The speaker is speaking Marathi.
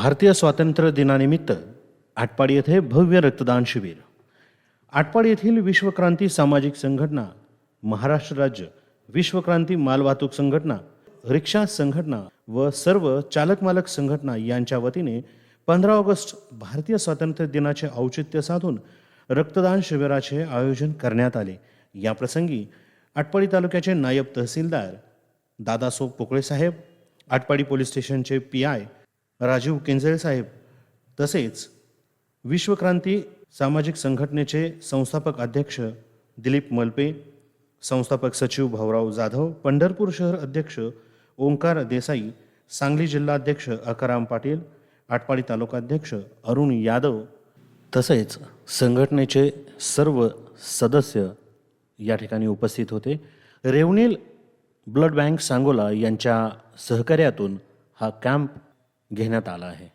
भारतीय स्वातंत्र्य दिनानिमित्त आटपाडी येथे भव्य रक्तदान शिबिर. आटपाडी येथील विश्वक्रांती सामाजिक संघटना महाराष्ट्र राज्य विश्वक्रांती मालवाहतूक संघटना रिक्षा संघटना व सर्व चालक मालक संघटना यांच्या वतीने पंधरा ऑगस्ट भारतीय स्वातंत्र्य दिनाचे औचित्य साधून रक्तदान शिबिराचे आयोजन करण्यात आले. या प्रसंगी आटपाडी तालुक्याचे नायब तहसीलदार दादासो पोकळे साहेब आटपाडी पोलीस स्टेशनचे पी आय राजीव केंजळे साहेब तसेच विश्वक्रांती सामाजिक संघटनेचे संस्थापक अध्यक्ष दिलीप मलपे संस्थापक सचिव भाऊराव जाधव पंढरपूर शहर अध्यक्ष ओंकार देसाई सांगली जिल्हाध्यक्ष अकाराम पाटील आटपाडी तालुकाध्यक्ष अरुण यादव तसेच संघटनेचे सर्व सदस्य या ठिकाणी उपस्थित होते. रेवनील ब्लड बँक सांगोला यांच्या सहकार्यातून हा कॅम्प घेण्यात आला आहे.